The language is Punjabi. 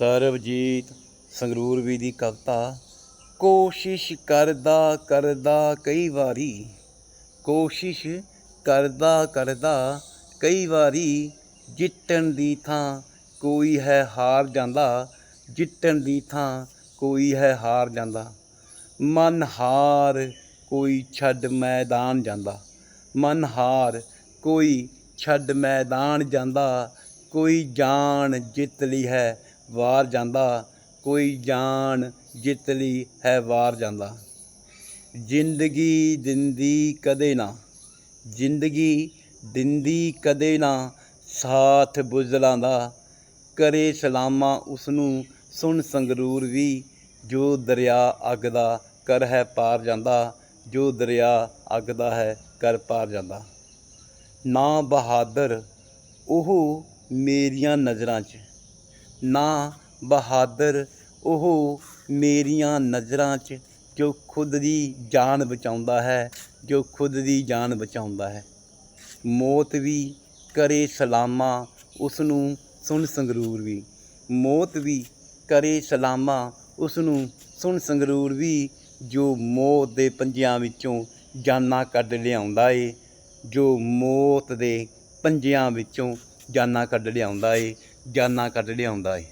ਸਰਬਜੀਤ ਸੰਗਰੂਰ ਵੀ ਦੀ ਕਵਿਤਾ, ਕੋਸ਼ਿਸ਼ ਕਰਦਾ ਕਰਦਾ ਕਈ ਵਾਰੀ, ਕੋਸ਼ਿਸ਼ ਕਰਦਾ ਕਰਦਾ ਕਈ ਵਾਰੀ ਜਿੱਤਣ ਦੀ ਥਾਂ ਕੋਈ ਹੈ ਹਾਰ ਜਾਂਦਾ, ਜਿੱਤਣ ਦੀ ਥਾਂ ਕੋਈ ਹੈ ਹਾਰ ਜਾਂਦਾ। ਮਨ ਹਾਰ ਕੋਈ ਛੱਡ ਮੈਦਾਨ ਜਾਂਦਾ ਮਨ ਹਾਰ ਕੋਈ ਛੱਡ ਮੈਦਾਨ ਜਾਂਦਾ, ਕੋਈ ਜਾਨ ਜਿੱਤ ਲਈ ਹੈ ਵਾਰ ਜਾਂਦਾ, ਕੋਈ ਜਾਨ ਜਿੱਤ ਲਈ ਹੈ ਵਾਰ ਜਾਂਦਾ। ਜ਼ਿੰਦਗੀ ਦਿੰਦੀ ਕਦੇ ਨਾ, ਜ਼ਿੰਦਗੀ ਦਿੰਦੀ ਕਦੇ ਨਾ ਸਾਥ ਬੁਜ਼ਲਾਂ ਦਾ। ਕਰੇ ਸਲਾਮਾ ਉਸ ਨੂੰ ਸੁਣ ਸੰਗਰੂਰ ਵੀ, ਜੋ ਦਰਿਆ ਅੱਗ ਦਾ ਕਰ ਹੈ ਪਾਰ ਜਾਂਦਾ, ਜੋ ਦਰਿਆ ਅੱਗ ਦਾ ਹੈ ਕਰ ਪਾਰ ਜਾਂਦਾ। ਨਾ ਬਹਾਦਰ, ਉਹ ਮੇਰੀਆਂ ਨਜ਼ਰਾਂ 'ਚ। ਨਾ ਬਹਾਦਰ, ਉਹ ਮੇਰੀਆਂ ਨਜ਼ਰਾਂ 'ਚ ਜੋ ਖੁਦ ਦੀ ਜਾਨ ਬਚਾਉਂਦਾ ਹੈ, ਜੋ ਖੁਦ ਦੀ ਜਾਨ ਬਚਾਉਂਦਾ ਹੈ। ਮੌਤ ਵੀ ਕਰੇ ਸਲਾਮਾ ਉਸ ਨੂੰ ਸੁਣ ਸੰਗਰੂਰ ਵੀ। ਮੌਤ ਵੀ ਕਰੇ ਸਲਾਮਾ ਉਸ ਨੂੰ ਸੁਣ ਸੰਗਰੂਰ ਵੀ। ਜੋ ਮੌਤ ਦੇ ਪੰਜਿਆਂ ਵਿੱਚੋਂ ਜਾਨਾਂ ਕੱਢ ਲਿਆਉਂਦਾ ਏ, ਜੋ ਮੌਤ ਦੇ ਪੰਜਿਆਂ ਵਿੱਚੋਂ ਜਾਨਾਂ ਕੱਢ ਲਿਆਉਂਦਾ ਏ। ਜਾਨਾਂ ਕੱਢ ਲਿਆਉਂਦਾ ਏ